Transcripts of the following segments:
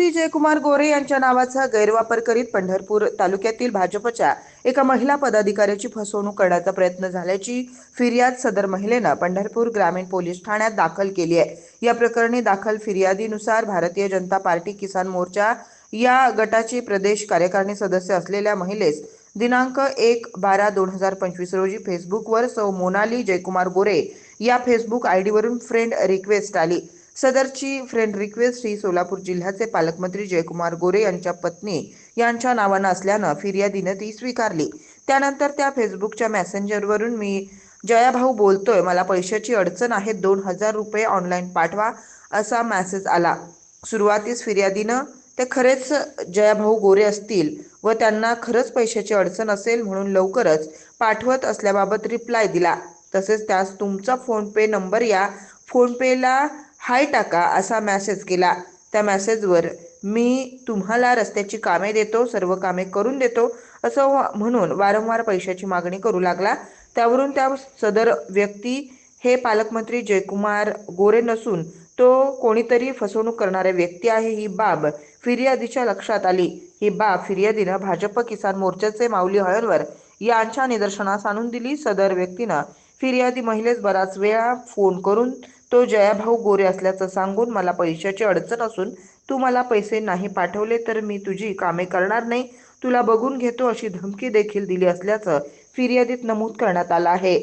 मंत्री जयकुमार गोरे यांच्या नावाचा गैरवापर करीत पंढरपूर तालुक्यातील भाजपच्या एका महिला पदाधिकाऱ्याची फसवणूक करण्याचा प्रयत्न झाल्याची फिर्याद सदर महिलेनं पंढरपूर ग्रामीण पोलीस ठाण्यात दाखल केली आहे. या प्रकरणी दाखल फिर्यादीनुसार भारतीय जनता पार्टी किसान मोर्चा या गटाचे प्रदेश कार्यकारिणी सदस्य असलेल्या महिलेस दिनांक एक बारा दोन हजार पंचवीस रोजी फेसबुकवर सौ मोनाली जयकुमार गोरे या फेसबुक आयडीवरून फ्रेंड रिक्वेस्ट आली. सदरची फ्रेंड रिक्वेस्ट ही सोलापूर जिल्ह्याचे पालकमंत्री जयकुमार गोरे यांच्या पत्नी यांच्या नावानं असल्यानं फिर्यादीनं ती स्वीकारली. त्यानंतर त्या फेसबुकच्या मेसेंजरवरून मी जयाभाऊ बोलतोय मला पैशाची अडचण आहे दोन हजार रुपये ऑनलाईन पाठवा असा मॅसेज आला. सुरुवातीस फिर्यादीनं ते खरेच जयाभाऊ गोरे असतील व त्यांना खरंच पैशाची अडचण असेल म्हणून लवकरच पाठवत असल्याबाबत रिप्लाय दिला. तसेच त्यास तुमचा फोनपे नंबर या फोनपेला हाय टाका असा मेसेज केला. त्या मॅसेजवर मी तुम्हाला रस्त्याची कामे देतो सर्व कामे करून देतो असं म्हणून वारंवार पैशाची मागणी करू लागला. त्यावरून त्या सदर व्यक्ती हे पालकमंत्री जयकुमार गोरे नसून तो कोणीतरी फसवणूक करणारे व्यक्ती आहे ही बाब फिर्यादीच्या लक्षात आली. ही बाब फिर्यादीनं भाजप किसान मोर्चाचे माऊली हळणवर यांच्या निदर्शनास आणून दिली. सदर व्यक्तीनं फिर्यादी महिलेस बराच वेळा फोन करून तो जयाभाऊ गोरे असल्याचं सांगून मला पैशाची अडचण असून तू मला पैसे नाही पाठवले तर मी तुझी कामे करणार नाही. तुला बघून घेतो अशी धमकी देखील दिली असल्याचं फिर्यादीत नमूद करण्यात आलं आहे.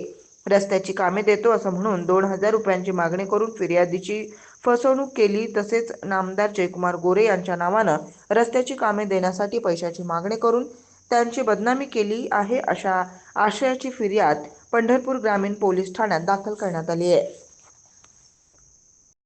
रस्त्याची कामे देतो असं म्हणून दोन हजार रुपयांची मागणी करून फिर्यादीची फसवणूक केली. तसेच नामदार जयकुमार गोरे यांच्या नावानं रस्त्याची कामे देण्यासाठी पैशाची मागणी करून त्यांची बदनामी केली आहे अशा आशयाची फिर्याद पंढरपूर ग्रामीण पोलीस ठाण्यात दाखल करण्यात आली आहे.